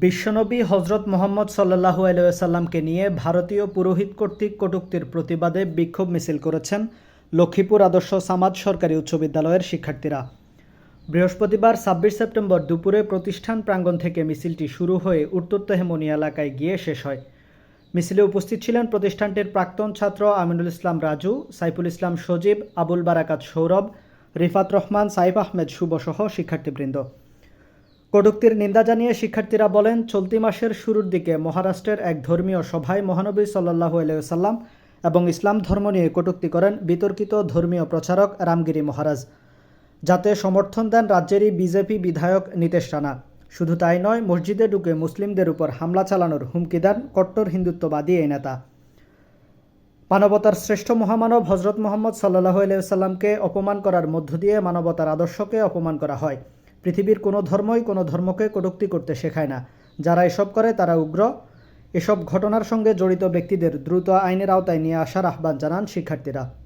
বিশ্বনবী হজরত মোহাম্মদ সাল্লাহু আলাইসাল্লামকে নিয়ে ভারতীয় পুরোহিত কর্তৃক কটূক্তির প্রতিবাদে বিক্ষোভ মিছিল করেছেন লক্ষ্মীপুর আদর্শ সামাজ সরকারি উচ্চ বিদ্যালয়ের শিক্ষার্থীরা। বৃহস্পতিবার ছাব্বিশ সেপ্টেম্বর দুপুরে প্রতিষ্ঠান প্রাঙ্গণ থেকে মিছিলটি শুরু হয়ে উত্তর তেহমনি এলাকায় গিয়ে শেষ হয়। মিছিলে উপস্থিত ছিলেন প্রতিষ্ঠানটির প্রাক্তন ছাত্র আমিনুল ইসলাম রাজু, সাইফুল ইসলাম সজীব, আবুল বারাকাত সৌরভ, রিফাত রহমান, সাইফ আহমেদ শুভসহ শিক্ষার্থীবৃন্দ। কটূক্তির নিন্দা জানিয়ে শিক্ষার্থীরা বলেন, চলতি মাসের শুরুর দিকে মহারাষ্ট্রের এক ধর্মীয় সভায় মহানবী সাল্লাহু আলাইসাল্লাম এবং ইসলাম ধর্ম নিয়ে কটূক্তি করেন বিতর্কিত ধর্মীয় প্রচারক রামগিরি মহারাজ। যাতে সমর্থন দেন রাজ্যেরই বিজেপি বিধায়ক নীতেশ রানা। শুধু তাই নয়, মসজিদে ঢুকে মুসলিমদের উপর হামলা চালানোর হুমকি দেন কট্টর হিন্দুত্ববাদী এই নেতা। মানবতার শ্রেষ্ঠ মহামানব হজরত মোহাম্মদ সাল্লাহ আলাইসাল্লামকে অপমান করার মধ্য দিয়ে মানবতার আদর্শকে অপমান করা হয়। পৃথিবীর কোনো ধর্মই কোনো ধর্মকে কটুক্তি করতে শেখায় না। যারা এসব করে, তারা উগ্র। এসব ঘটনার সঙ্গে জড়িত ব্যক্তিদের দ্রুত আইনের আওতায় নিয়ে আসার আহ্বান জানান শিক্ষার্থীরা।